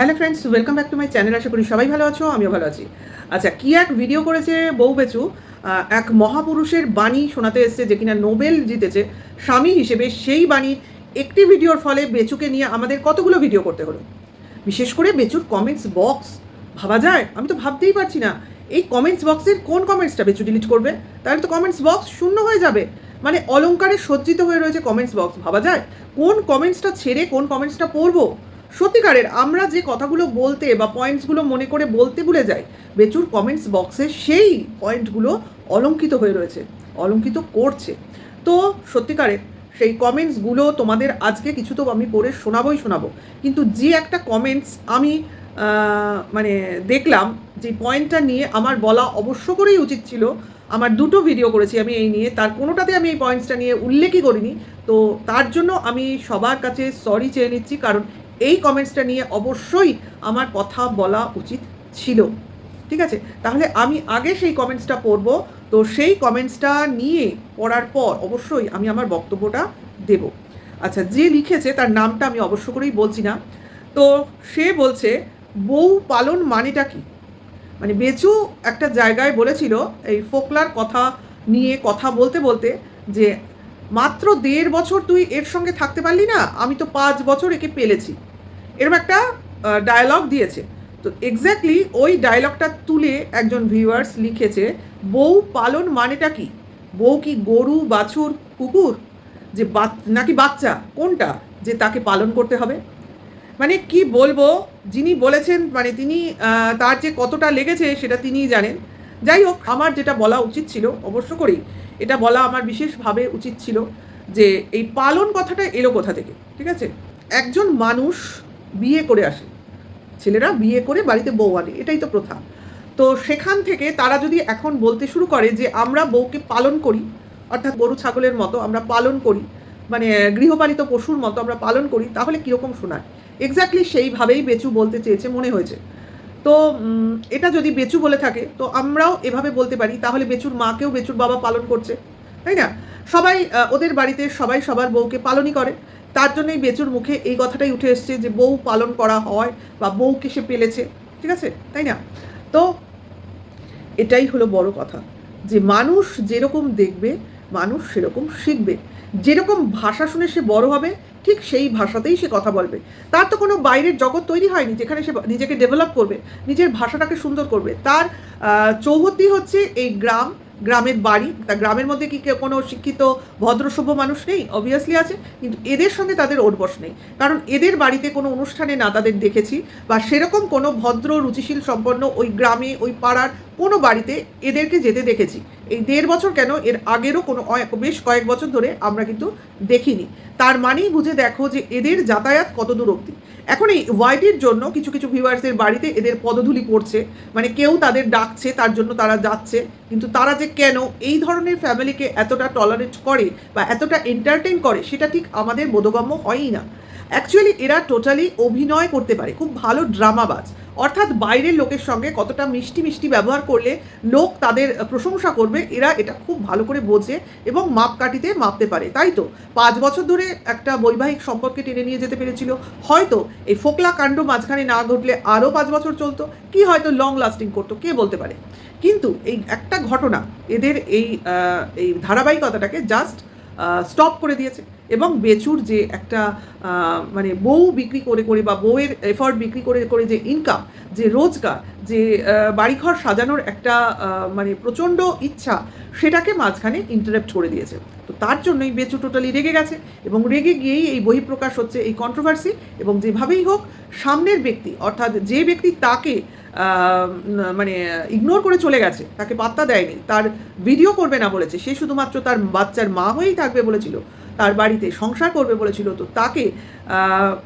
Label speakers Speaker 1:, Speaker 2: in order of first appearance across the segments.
Speaker 1: Hello friends welcome back to my channel আশা করি সবাই ভালো আছো, আমিও ভালো আছি। আচ্ছা কি এক ভিডিও করেছে বউ বেচু? এক মহাপুরুষের বাণী শোনাতে এসছে যে কিনা নোবেল জিতেছে স্বামী হিসেবে সেই বাণীর একটি ভিডিওর ফলে বেচুকে নিয়ে আমাদের কতগুলো ভিডিও করতে হলো? বিশেষ করে বেচুর কমেন্টস বক্স ভাবা যায়? আমি তো ভাবতেই পারছি না। এই কমেন্টস বক্সের কোন কমেন্টসটা বেচু ডিলিট করবে? তাহলে তো কমেন্টস বক্স শূন্য হয়ে যাবে। মানে অলংকারে সজ্জিত হয়ে রয়েছে কমেন্টস বক্স ভাবা যায়? কোন কমেন্টসটা ছেড়ে কোন কমেন্টসটা পড়ব? সত্যিকারের আমরা যে কথাগুলো বলতে বা পয়েন্টসগুলো মনে করে বলতে ভুলে যাই, বেচুর কমেন্টস বক্সে সেই পয়েন্টগুলো অলঙ্কিত হয়ে রয়েছে, অলঙ্কিত করছে। তো সত্যিকারের সেই কমেন্টসগুলো তোমাদের আজকে কিছু তো আমি পড়ে শোনাবোই শোনাবো। কিন্তু যে একটা কমেন্টস আমি মানে দেখলাম যে পয়েন্টটা নিয়ে আমার বলা অবশ্য করেই উচিত ছিল, আমার দুটো ভিডিও করেছি আমি এই নিয়ে, তার কোনোটাতে আমি এই পয়েন্টসটা নিয়ে উল্লেখই করিনি। তো তার জন্য আমি সবার কাছে সরি চেয়ে নিচ্ছি, কারণ এই কমেন্টসটা নিয়ে অবশ্যই আমার কথা বলা উচিত ছিল। ঠিক আছে? তাহলে আমি আগে সেই কমেন্টসটা পড়ব। তো সেই কমেন্টসটা নিয়ে পড়ার পর অবশ্যই আমি আমার বক্তব্যটা দেব। আচ্ছা যে লিখেছে তার নামটা আমি অবশ্য করেই বলছি না। তো সে বলছে, বউ পালন মানেটা কি? মানে বেচু একটা জায়গায় বলেছিল এই ফোকলার কথা নিয়ে কথা বলতে বলতে যে, মাত্র দেড় বছর তুই এর সঙ্গে থাকতে পারলি না? আমি তো পাঁচ বছর একে পেলেছি। এরকম একটা ডায়লগ দিয়েছে। তো এক্স্যাক্টলি ওই ডায়লগটা তুলে একজন ভিউয়ার্স লিখেছে, বউ পালন মানেটা কি? বউ কি গরু, বাছুর, কুকুর? যে নাকি বাচ্চা? কোনটা? যে তাকে পালন করতে হবে? মানে কি বলব, যিনি বলেছেন মানে তিনি তার যে কতটা লেগেছে সেটা তিনিই জানেন। যাই হোক, আমার যেটা বলা উচিত ছিল, অবশ্য করেই এটা বলা আমার বিশেষভাবে উচিত ছিল যে এই পালন কথাটা এলো কোথা থেকে, ঠিক আছে? একজন মানুষ বিয়ে করে আসে। ছেলেরা বিয়ে করে বাড়িতে বউ আনে, এটাই তো প্রথা। তো সেখান থেকে তারা যদি এখন বলতে শুরু করে যে আমরা বউকে পালন করি, অর্থাৎ গরু, ছাগলের মতো আমরা পালন করি মানে গৃহপালিত পশুর মতো আমরা পালন করি, তাহলে কীরকম শোনায় এক্স্যাক্টলি সেইভাবেই বেচু বলতে চেয়েছে মনে হয়েছে। তো এটা যদি বেচু বলে থাকে, তো আমরাও এভাবে বলতে পারি, তাহলে বেচুর মাকেও বেচুর বাবা পালন করছে, তাই না? সবাই ওদের বাড়িতে সবাই সবার বউকে পালনই করে। তার জন্যই বেচুর মুখে এই কথাটাই উঠে এসছে যে বউ পালন করা হয় বা বউকে সে পেলেছে, ঠিক আছে? তাই না? তো এটাই হলো বড় কথা, যে মানুষ যেরকম দেখবে, মানুষ সেরকম শিখবে। যেরকম ভাষা শুনে সে বড় হবে, ঠিক সেই ভাষাতেই সে কথা বলবে। তার তো কোনো বাইরের জগৎ তৈরি হয়নি, যেখানে সে নিজেকে ডেভেলপ করবে, নিজের ভাষাটাকে সুন্দর করবে। তার চৌহদ্দি হচ্ছে এই গ্রাম গ্রামের বাড়ি, তা গ্রামের মধ্যে কি কোনো শিক্ষিত ভদ্রসভ্য মানুষ নেই? অবভিয়াসলি আছে, কিন্তু এদের সঙ্গে তাদের ওরবশ নেই। কারণ এদের বাড়িতে কোনো অনুষ্ঠানে না তাদের দেখেছি, বা সেরকম কোনো ভদ্র, রুচিশীল, সম্পন্ন ওই গ্রামে, ওই পাড়ার কোনো বাড়িতে এদেরকে যেতে দেখেছি। এই দেড় বছর কেন এর আগেরও কোনো বেশ কয়েক বছর ধরে আমরা কিন্তু দেখিনি। তার মানেই বুঝে দেখো যে এদের যাতায়াত কত দূর অব্দি এখন এই ওয়াইটির জন্য কিছু কিছু ভিউয়ার্সের বাড়িতে এদের পদধূলি পড়ছে। মানে কেউ তাদের ডাকছে, তার জন্য তারা যাচ্ছে। কিন্তু তারা যে কেন এই ধরনের ফ্যামিলিকে এতটা টলারেট করে বা এতটা এন্টারটেইন করে, সেটা ঠিক আমাদের বোধগম্য হয়ই না। অ্যাকচুয়ালি এরা টোটালি অভিনয় করতে পারে। খুব ভালো ড্রামাবাজ। অর্থাৎ বাইরের লোকের সঙ্গে কতটা মিষ্টি মিষ্টি ব্যবহার করলে লোক তাদের প্রশংসা করবে, এরা এটা খুব ভালো করে বোঝে এবং মাপকাঠিতে মাপতে পারে। তাই তো? পাঁচ বছর ধরে একটা বৈবাহিক সম্পর্কে টেনে নিয়ে যেতে পেরেছিল। হয়তো এই ফোকলা কাণ্ড মাঝখানে না ঘটলে আরও পাঁচ বছর চলতো। কি হয়তো লং লাস্টিং করতো, কে বলতে পারে? কিন্তু এই একটা ঘটনা এদের এই এই ধারাবাহিকতাটাকে জাস্ট স্টপ করে দিয়েছে। এবং বেচুর যে একটা মানে বউ বিক্রি করে করে বা বউয়ের এফর্ট বিক্রি করে করে যে ইনকাম যে রোজগার, যে বাড়িঘর সাজানোর একটা মানে প্রচণ্ড ইচ্ছা, সেটাকে মাঝখানে ইন্টারাপ্ট করে দিয়েছে। তো তার জন্যই বেচু টোটালি রেগে গেছে এবং রেগে গিয়েই এই বহিঃপ্রকাশ হচ্ছে এই কন্ট্রোভার্সি এবং যেভাবেই হোক, সামনের ব্যক্তি, অর্থাৎ যে ব্যক্তি তাকে মানে ইগনোর করে চলে গেছে, তাকে পাত্তা দেয়নি, তার ভিডিও করবে না বলেছে, সে শুধুমাত্র তার বাচ্চার মা হয়েই থাকবে বলেছিল তার বাড়িতে সংসার করবে বলেছিল, তো তাকে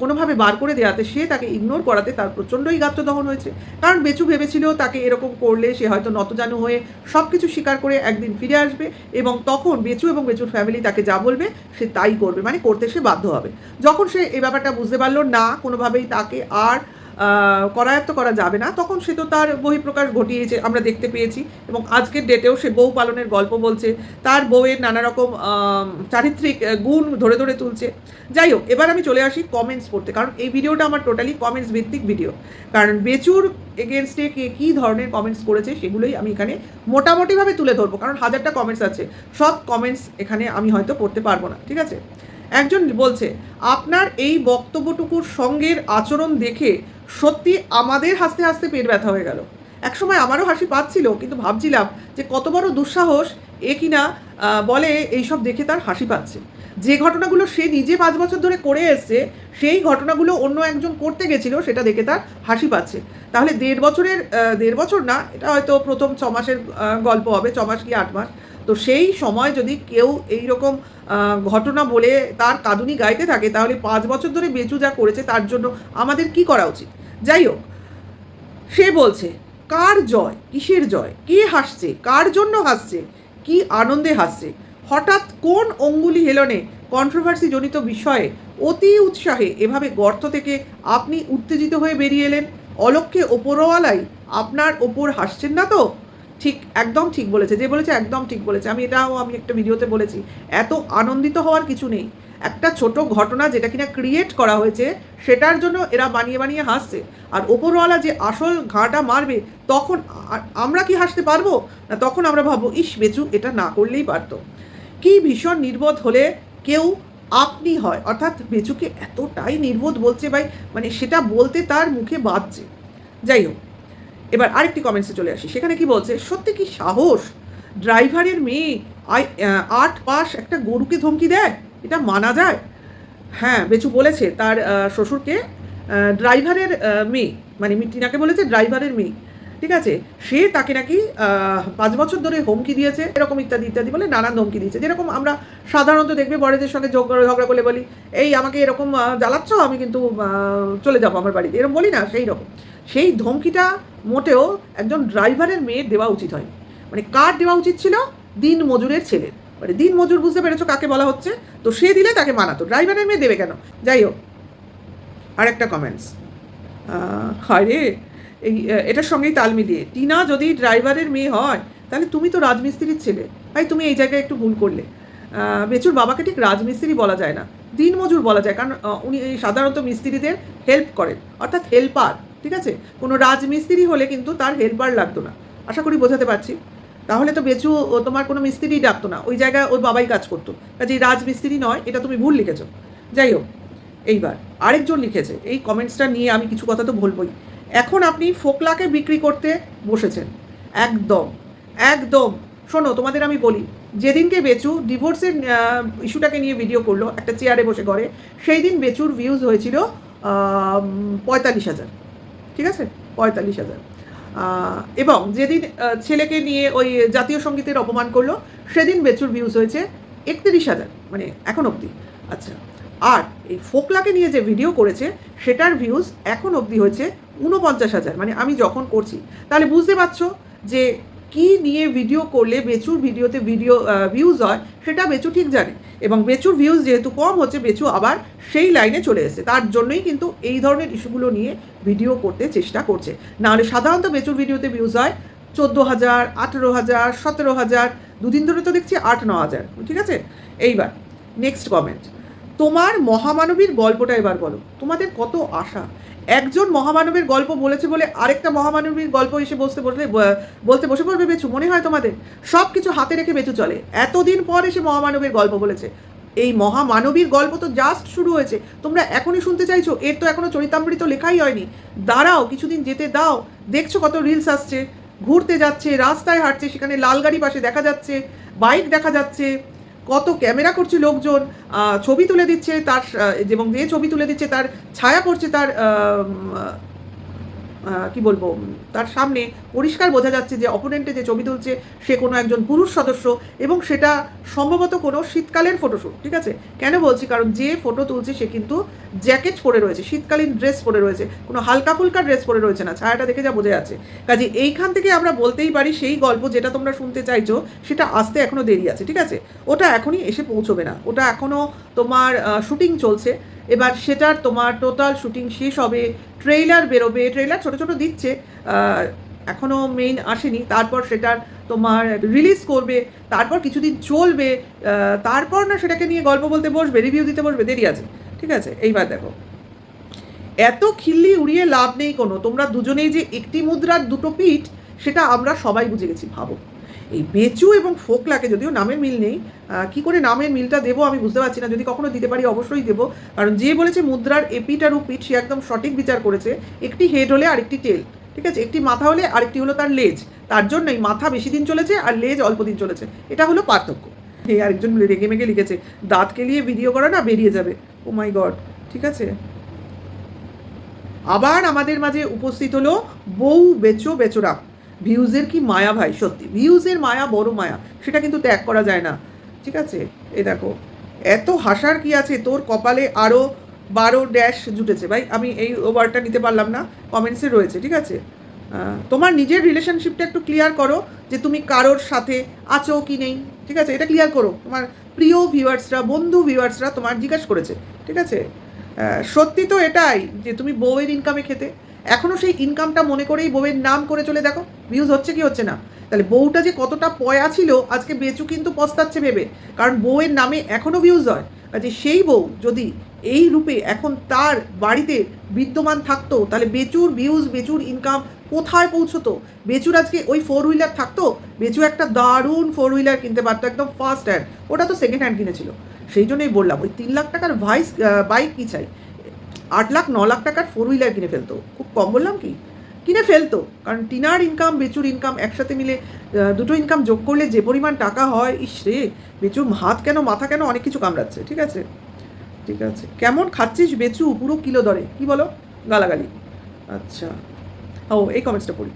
Speaker 1: কোনোভাবে বার করে দেওয়াতে সে তাকে ইগনোর করাতে তার প্রচণ্ডই গাত্রদহন হয়েছে। কারণ বেচু ভেবেছিল তাকে এরকম করলে সে হয়তো নতজানু হয়ে সব কিছু স্বীকার করে একদিন ফিরে আসবে এবং তখন বেচু এবং বেচুর ফ্যামিলি তাকে যা বলবে সে তাই করবে মানে করতে সে বাধ্য হবে। যখন সে এই ব্যাপারটা বুঝতে পারল না, কোনোভাবেই তাকে আর করায়ত্ত করা যাবে না। তখন সে তো তার বহিঃপ্রকাশ ঘটিয়েছে, আমরা দেখতে পেয়েছি। এবং আজকের ডেটেও সে বউ পালনের গল্প বলছে, তার বউয়ের নানা রকম চারিত্রিক গুণ ধরে ধরে তুলছে। যাই হোক, এবার আমি চলে আসি কমেন্টস পড়তে, কারণ এই ভিডিওটা আমার টোটালি কমেন্টস ভিত্তিক ভিডিও কারণ বেচুর এগেনস্টে কে কী ধরনের কমেন্টস করেছে সেগুলোই আমি এখানে মোটামুটিভাবে তুলে ধরবো, কারণ হাজারটা কমেন্টস আছে। সব কমেন্টস এখানে আমি হয়তো পড়তে পারব না, ঠিক আছে? একজন বলছে, আপনার এই বক্তব্যটুকুর সঙ্গের আচরণ দেখে সত্যি আমাদের হাসতে হাসতে পেট ব্যথা হয়ে গেল। একসময় আমারও হাসি পাচ্ছিল, কিন্তু ভাবছিলাম যে কত বড় দুঃসাহস এ কিনা বলে এইসব দেখে তার হাসি পাচ্ছে। যে ঘটনাগুলো সে নিজে পাঁচ বছর ধরে করে এসছে, সেই ঘটনাগুলো অন্য একজন করতে গেছিল, সেটা দেখে তার হাসি পাচ্ছে। তাহলে দেড় বছরের দেড় বছর না, এটা হয়তো প্রথম ছ মাসের গল্প হবে, ছ মাস কি আট মাস। তো সেই সময় যদি কেউ এই রকম ঘটনা বলে তার কাঁদুনি গাইতে থাকে, তাহলে পাঁচ বছর ধরে বেচু যা করেছে তার জন্য আমাদের কি করা উচিত? যাই হোক, সে বলছে, কার জয়? কিসের জয়? কে হাসছে? কার জন্য হাসছে? কি আনন্দে হাসছে? হঠাৎ কোন অঙ্গুলি হেলনে কন্ট্রোভার্সি জনিত বিষয়ে অতি উৎসাহে এভাবে গর্ত থেকে আপনি উত্তেজিত হয়ে বেরিয়ে এলেন? অলক্ষ্যে ওপরওয়ালাই আপনার ওপর হাসছেন না তো? ঠিক, একদম ঠিক বলেছে, যে বলেছে একদম ঠিক বলেছে। আমি এটাও আমি একটা ভিডিওতে বলেছি, এত আনন্দিত হওয়ার কিছু নেই। একটা ছোট ঘটনা যেটা কিনা ক্রিয়েট করা হয়েছে, সেটার জন্য এরা বানিয়ে বানিয়ে হাসছে। আর ওপরওয়ালা যে আসল ঘাটা মারবে, তখন আমরা কি হাসতে পারব? না, তখন আমরা ভাববো, ইস, বেচু, এটা না করলেই পারতো। কি ভীষণ নির্বোধ হলে কেউ আপনি হয়, অর্থাৎ বেচুকে এতটাই নির্বোধ বলছে ভাই মানে সেটা বলতে তার মুখে বাজছে। যাই হোক। এবার আরেকটি কমেন্টসে চলে আসি। সেখানে কি বলছে, সত্যি কি সাহস? ড্রাইভারের মেয়ে আই আট পাস একটা গরুকে ধমকি দেয়? এটা মানা যায়? হ্যাঁ বেচু বলেছে, তার শ্বশুরকে ড্রাইভারের মেয়ে মানে মিটিনাকে বলেছে ড্রাইভারের মেয়ে, ঠিক আছে? সে তাকে নাকি পাঁচ বছর ধরে হুমকি দিয়েছে, এরকম ইত্যাদি ইত্যাদি বলে নানান ধমকি দিয়েছে। যেরকম আমরা সাধারণত দেখবে বড়দের সঙ্গে ঝগড়া ঝগড়া করলে বলি, এই, আমাকে এরকম জ্বালাচ্ছ, আমি কিন্তু চলে যাব আমার বাড়িতে। এরকম বলি না, সেই রকম। সেই ধমকিটা মোটেও একজন ড্রাইভারের মেয়ের দেওয়া উচিত হয় মানে কার দেওয়া উচিত ছিল? দিন মজুরের ছেলের। মানে দিন মজুর বুঝতে পেরেছ কাকে বলা হচ্ছে? তো সে দিলে তাকে মানাতো। ড্রাইভারের মেয়ে দেবে কেন? যাই হোক, আরেকটা কমেন্টস হয় রে, এই এটার সঙ্গেই তাল মিলিয়ে। টিনা, যদি ড্রাইভারের মেয়ে হয়, তাহলে তুমি তো রাজমিস্ত্রির ছেলে। ভাই, তুমি এই জায়গায় একটু ভুল করলে। বেচুর বাবাকে ঠিক রাজমিস্ত্রি বলা যায় না। দিনমজুর বলা যায়। কারণ উনি সাধারণত মিস্ত্রিদের হেল্প করেন। অর্থাৎ হেল্পার ঠিক আছে? কোনো রাজমিস্ত্রি হলে কিন্তু তার হেল্পার লাগতো না। আশা করি বোঝাতে পারছি। তাহলে তো বেচু তোমার কোনো মিস্ত্রি ডাকতো না। ওই জায়গায় ওর বাবাই কাজ করতো। কাজে রাজমিস্ত্রি নয়, এটা তুমি ভুল লিখেছো। যাই হোক, এইবার আরেকজন লিখেছে। এই কমেন্টসটা নিয়ে আমি কিছু কথা তো বলবই। এখন আপনি ফোকলাকে বিক্রি করতে বসেছেন। একদম একদম। শোনো, তোমাদের আমি বলি, যেদিনকে বেচু ডিভোর্সের ইস্যুটাকে নিয়ে ভিডিও করল, একটা চেয়ারে বসে ঘরে সেই দিন বেচুর ভিউজ হয়েছিল পঁয়তাল্লিশ হাজার। ঠিক আছে? পঁয়তাল্লিশ হাজার। এবং যেদিন ছেলেকে নিয়ে ওই জাতীয় সঙ্গীতের অপমান করল, সেদিন বেচুর ভিউজ হয়েছে একত্রিশ হাজার মানে এখন অবধি। আচ্ছা আর এই ফোকলাকে নিয়ে যে ভিডিও করেছে, সেটার ভিউজ এখন অবধি হয়েছে ঊনপঞ্চাশ হাজার। মানে আমি যখন করছি, তাহলে বুঝতে পারছ যে কি নিয়ে ভিডিও করলে বেচুর ভিডিওতে ভিডিও ভিউজ হয়, সেটা বেচু ঠিক জানে। এবং বেচুর ভিউজ যেহেতু কম হচ্ছে, বেচু আবার সেই লাইনে চলে এসেছে। তার জন্যই কিন্তু এই ধরনের ইস্যুগুলো নিয়ে ভিডিও করতে চেষ্টা করছে। নাহলে সাধারণত বেচুর ভিডিওতে ভিউজ হয় চোদ্দ হাজার, আঠেরো হাজার, সতেরো হাজার, দুদিন ধরে তো দেখছি আট, ন হাজার। ঠিক আছে? এইবার নেক্সট কমেন্ট তোমার মহামানবীর গল্পটা এবার বলো। তোমাদের কত আশা? একজন মহামানবের গল্প বলেছে বলে আরেকটা মহামানবীর গল্প এসে বসতে বসলে বলতে বসে পড়বে বেচু, মনে হয় তোমাদের? সব কিছু হাতে রেখে বেচু চলে। এতদিন পর এসে মহামানবের গল্প বলেছে। এই মহামানবীর গল্প তো জাস্ট শুরু হয়েছে। তোমরা এখনই শুনতে চাইছো? এর তো এখনও চরিতামৃত লেখাই হয়নি। দাঁড়াও, কিছুদিন যেতে দাও। দেখছ কত রিলস আসছে? ঘুরতে যাচ্ছে, রাস্তায় হাঁটছে, সেখানে লাল গাড়ি পাশে দেখা যাচ্ছে বাইক দেখা যাচ্ছে। কত ক্যামেরা করছে লোকজন ছবি তুলে দিচ্ছে তার এবং যে ছবি তুলে দিচ্ছে তার, ছায়া পড়ছে তার কি বলব, তার সামনে পরিষ্কার বোঝা যাচ্ছে যে অপোনেন্টে যে ছবি তুলছে, সে কোনো একজন পুরুষ সদস্য এবং সেটা সম্ভবত কোনো শীতকালের ফটোশ্যুট ঠিক আছে? কেন বলছি? কারণ যে ফটো তুলছে, সে কিন্তু জ্যাকেট পরে রয়েছে, শীতকালীন ড্রেস পরে রয়েছে, কোনো হালকা ফুলকা ড্রেস পরে রয়েছে না, ছায়াটা দেখে যা বোঝা যাচ্ছে। কাজে এইখান থেকে আমরা বলতেই পারি, সেই গল্প যেটা তোমরা শুনতে চাইছো, সেটা আসতে এখনও দেরি আছে, ঠিক আছে? ওটা এখনই এসে পৌঁছবে না। ওটা এখনও তোমার শুটিং চলছে। এবার সেটার তোমার টোটাল শুটিং শেষ হবে ট্রেইলার বেরোবে ট্রেইলার ছোট ছোট দিচ্ছে আহ, এখনও মেইন আসেনি তারপর সেটার তোমার রিলিজ করবে তারপর কিছুদিন চলবে তারপর না সেটাকে নিয়ে গল্প বলতে বসবে রিভিউ দিতে বসবে দেরি আছে ঠিক আছে? এইবার দেখো। এত খিল্লি উড়িয়ে লাভ নেই কোনো তোমরা দুজনেই যে একটি মুদ্রার দুটো পিঠ সেটা আমরা সবাই বুঝে গেছি ভাবো। এই বেচু এবং ফোকলাকে যদিও নামের মিল নেই কি করে নামের মিলটা দেবো আমি বুঝতে পারছি না, যদি কখনো দিতে পারি অবশ্যই দেবো। কারণ যে বলেছে মুদ্রার এপিট আর উপিট, সে একদম সঠিক বিচার করেছে। একটি হেড হলে আরেকটি টেল, ঠিক আছে? একটি মাথা হলে আরেকটি হলো তার লেজ। তার জন্যই মাথা বেশি দিন চলেছে আর লেজ অল্প দিন চলেছে। এটা হলো পার্থক্য। এই আরেকজন রেগে মেগে লিখেছে দাঁত কেলিয়ে ভিডিও করা না বেরিয়ে যাবে। ও মাই গড ঠিক আছে? আবার আমাদের মাঝে উপস্থিত হলো বউ বেচো বেচোরা। ভিউজের কি মায়া ভাই? সত্যি, ভিউজের মায়া বড় মায়া, সেটা কিন্তু ত্যাগ করা যায় না। ঠিক আছে? এ দেখো, এত হাসার কি আছে? তোর কপালে আরও বারো ড্যাশ জুটেছে। ভাই, আমি এই ওভারটা নিতে পারলাম না কমেন্টসে রয়েছে, ঠিক আছে? তোমার নিজের রিলেশনশিপটা একটু ক্লিয়ার করো যে তুমি কারোর সাথে আছো কি নেই, ঠিক আছে? এটা ক্লিয়ার করো। তোমার প্রিয় ভিউয়ার্সরা বন্ধু ভিউয়ার্সরা তোমার জিজ্ঞাসা করেছে, ঠিক আছে? সত্যি তো এটাই যে তুমি বউয়ের ইনকামে খেতে। এখনও সেই ইনকামটা মনে করেই বউয়ের নাম করে চলে দেখো। ভিউজ হচ্ছে কি হচ্ছে না? তাহলে বউটা যে কতটা পয়া ছিল, আজকে বেচু কিন্তু পস্তাচ্ছে ভেবে। কারণ বউয়ের নামে এখনও ভিউজ হয়। কাজে সেই বউ যদি এই রূপে এখন তার বাড়িতে বিদ্যমান থাকতো, তাহলে বেচুর ভিউজ বেচুর ইনকাম কোথায় পৌঁছতো? বেচুর আজকে ওই ফোর হুইলার থাকতো? বেচু একটা দারুণ ফোর হুইলার কিনতে পারতো, একদম ফার্স্ট হ্যান্ড ওটা তো সেকেন্ড হ্যান্ড কিনেছিল। সেই জন্যই বললাম, ওই তিন লাখ টাকার ভাইস বাইক কি চাই? আট লাখ, ন লাখ টাকার ফোর হুইলার কিনে ফেলতো। খুব কম বললাম কি? কিনে ফেলতো। কারণ টিনার ইনকাম বেচুর ইনকাম একসাথে মিলে দুটো ইনকাম যোগ করলে যে পরিমাণ টাকা হয়, ইস রে! বেচুর হাত কেন, মাথা কেন, অনেক কিছু কামড়াচ্ছে, ঠিক আছে? ঠিক আছে। কেমন খাচ্ছিস বেচু, পুরো কিলো দরে, কি বলো? গালাগালি। আচ্ছা। ও, এই কমেন্টসটা পড়ি।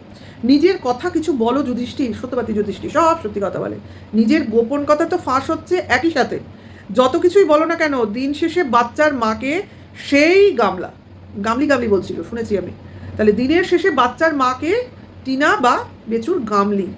Speaker 1: নিজের কথা কিছু বলো যুধিষ্ঠির সত্যবাদী যুধিষ্ঠির সব সত্যি কথা বলে। নিজের গোপন কথা তো ফাঁস হচ্ছে একই সাথে। যত কিছুই বলো না কেন, দিন শেষে বাচ্চার মাকে সেই গামলা, গামলি গামলি বলছিল, শুনেছি আমি। তাহলে দিনের শেষে বাচ্চার মাকে টিনা বা বেচুর গামলি।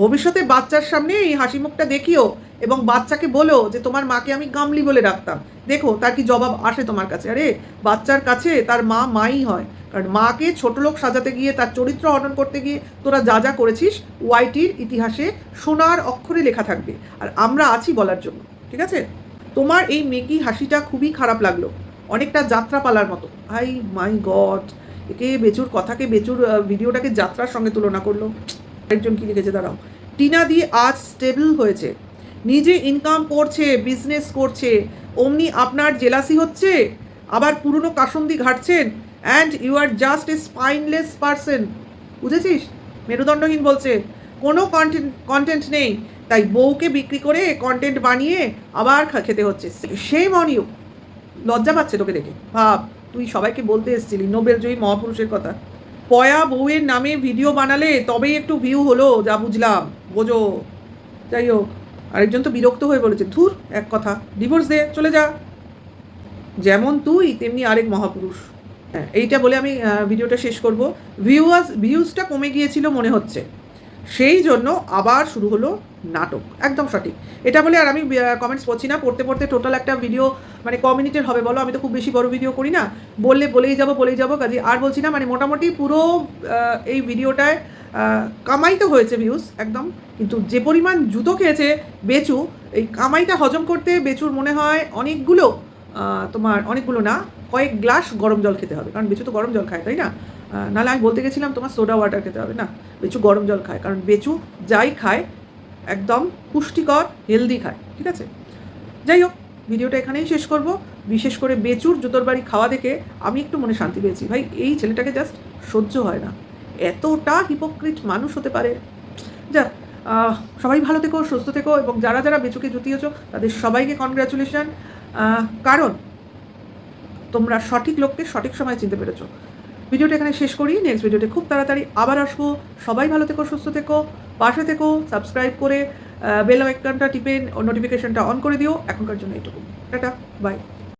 Speaker 1: ভবিষ্যতে বাচ্চার সামনে এই হাসি মুখটা দেখিও এবং বাচ্চাকে বলো যে তোমার মাকে আমি গামলি বলে রাখতাম দেখো, তার কি জবাব আসে তোমার কাছে? আরে, বাচ্চার কাছে তার মা মাই হয়। কারণ মাকে ছোট লোক সাজাতে গিয়ে, তার চরিত্র হনন করতে গিয়ে তোরা যা যা করেছিস, ওয়াইটির ইতিহাসে সোনার অক্ষরে লেখা থাকবে। আর আমরা আছি বলার জন্য, ঠিক আছে? তোমার এই মেকি হাসিটা খুবই খারাপ লাগল। অনেকটা যাত্রাপালার মতো। আই মাই গড, একে বেচুর কথাকে বেচুর ভিডিওটাকে যাত্রার সঙ্গে তুলনা করল। একজন কি লিখেছে, দাঁড়াও। টিনা দিয়ে আজ স্টেবল হয়েছে, নিজে ইনকাম করছে বিজনেস করছে, অমনি আপনার জেলাসি হচ্ছে, আবার পুরনো কাসন্দি ঘাটছেন and you are just a spineless person বুঝেছিস? মেরুদণ্ডহীন বলছে, কোনো কন্টেন্ট কন্টেন্ট নেই, তাই বউকে বিক্রি করে কন্টেন্ট বানিয়ে আবার খেতে হচ্ছে। সেই মনিও লজ্জা পাচ্ছে তোকে দেখে। ভাব, তুই সবাইকে বলতে এসেছিলি, নোবেল জয়ী মহাপুরুষের কথা। পয়া বউয়ের নামে ভিডিও বানালে তবেই একটু ভিউ হলো, যা বুঝলাম। বোঝো। যাই হোক, আরেকজন তো বিরক্ত হয়ে বলেছে, ধুর, এক কথা ডিভোর্স দে, চলে যা। যেমন তুই, তেমনি আরেক মহাপুরুষ। হ্যাঁ এইটা বলে আমি ভিডিওটা শেষ করব। ভিউয়ার্স ভিউজটা কমে গিয়েছিল মনে হচ্ছে। সেই জন্য আবার শুরু হলো নাটক। একদম সঠিক। এটা বলে আর আমি কমেন্টস পড়ছি না। পড়তে পড়তে টোটাল একটা ভিডিও মানে ক মিনিটের হবে বলো? আমি তো খুব বেশি বড় ভিডিও করি না। বললে বলেই যাব বলেই যাব। কাজে আর বলছি না মানে মোটামুটি পুরো এই ভিডিওটায় কামাই তো হয়েছে ভিউজ একদম। কিন্তু যে পরিমাণ জুতো খেয়েছে বেচু, এই কামাইটা হজম করতে বেচুর মনে হয় অনেকগুলো তোমার অনেকগুলো না, কয়েক গ্লাস গরম জল খেতে হবে। কারণ বেচু তো গরম জল খায়, তাই না? নাহলে আমি বলতে গেছিলাম তোমার সোডা ওয়াটার খেতে হবে। না বেচু গরম জল খায় কারণ বেচু যাই খায় একদম পুষ্টিকর হেলদি খায় ঠিক আছে? যাই হোক ভিডিওটা এখানেই শেষ করব। বিশেষ করে বেচুর জুতোর বাড়ি খাওয়া দেখে আমি একটু মনে শান্তি পেয়েছি। ভাই এই ছেলেটাকে জাস্ট সহ্য হয় না। এতটা হিপোক্রিট মানুষ হতে পারে। আহ, সবাই ভালো থেকো সুস্থ থেকো এবং যারা যারা বেচুকে জুতিয়েছ তাদের সবাইকে কনগ্রাচুলেশন কারণ তোমরা সঠিক লোককে সঠিক সময় চিনতে পেরেছ। ভিডিওটা এখানে শেষ করি। নেক্সট ভিডিওতে খুব তাড়াতাড়ি আবার আসব। সবাই ভালো থেকো, সুস্থ থেকো, পাশে থেকো সাবস্ক্রাইব করে বেল আইকনটা টিপে নোটিফিকেশনটা অন করে দিও। এখনকার জন্য এটুকু। Tata bye